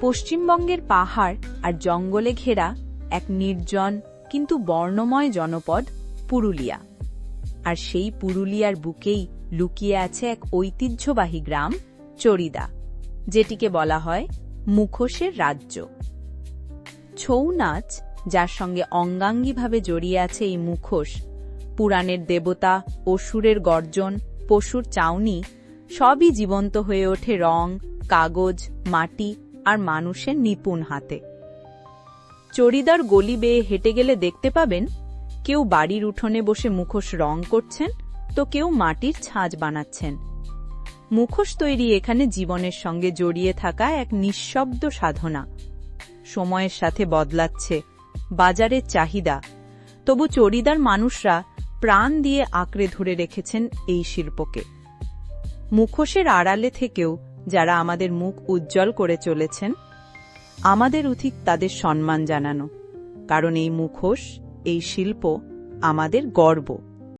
পশ্চিমবঙ্গের পাহাড় আর জঙ্গলে ঘেরা এক নির্জন, কিন্তু বর্ণময় জনপদ পুরুলিয়া। আর সেই পুরুলিয়ার বুকেই লুকিয়ে আছে এক ঐতিহ্যবাহী গ্রাম চরিদা যেটিকে বলা হয় মুখোশের রাজ্য। ছৌ নাচ, যার সঙ্গে অঙ্গাঙ্গিভাবে জড়িয়ে আছে এই মুখোশ, পুরাণের দেবতা, অসুরের গর্জন, পশুর চাউনি, সবই জীবন্ত হয়ে ওঠে রং, কাগজ, মাটি আর মানুষের নিপুণ হাতে। চড়িদার গলি বেয়ে হেঁটে গেলে দেখতে পাবেন, কেউ বাড়ির উঠোনে বসে মুখোশ রং করছেন, তো কেউ মাটির ছাঁচ বানাচ্ছেন। মুখোশ তৈরি এখানে জীবনের সঙ্গে জড়িয়ে থাকা এক নিঃশব্দ সাধনা। সময়ের সাথে বদলাচ্ছে বাজারের চাহিদা। তবু চড়িদার মানুষরা প্রাণ দিয়ে আঁকড়ে ধরে রেখেছেন এই শিল্পকে। মুখোশের আড়ালে থেকেও যারা আমাদের মুখ উজ্জ্বল করে চলেছেন, আমাদের উচিত তাদের সম্মান জানানো, কারণ এই মুখোশ, এই শিল্প আমাদের গর্ব।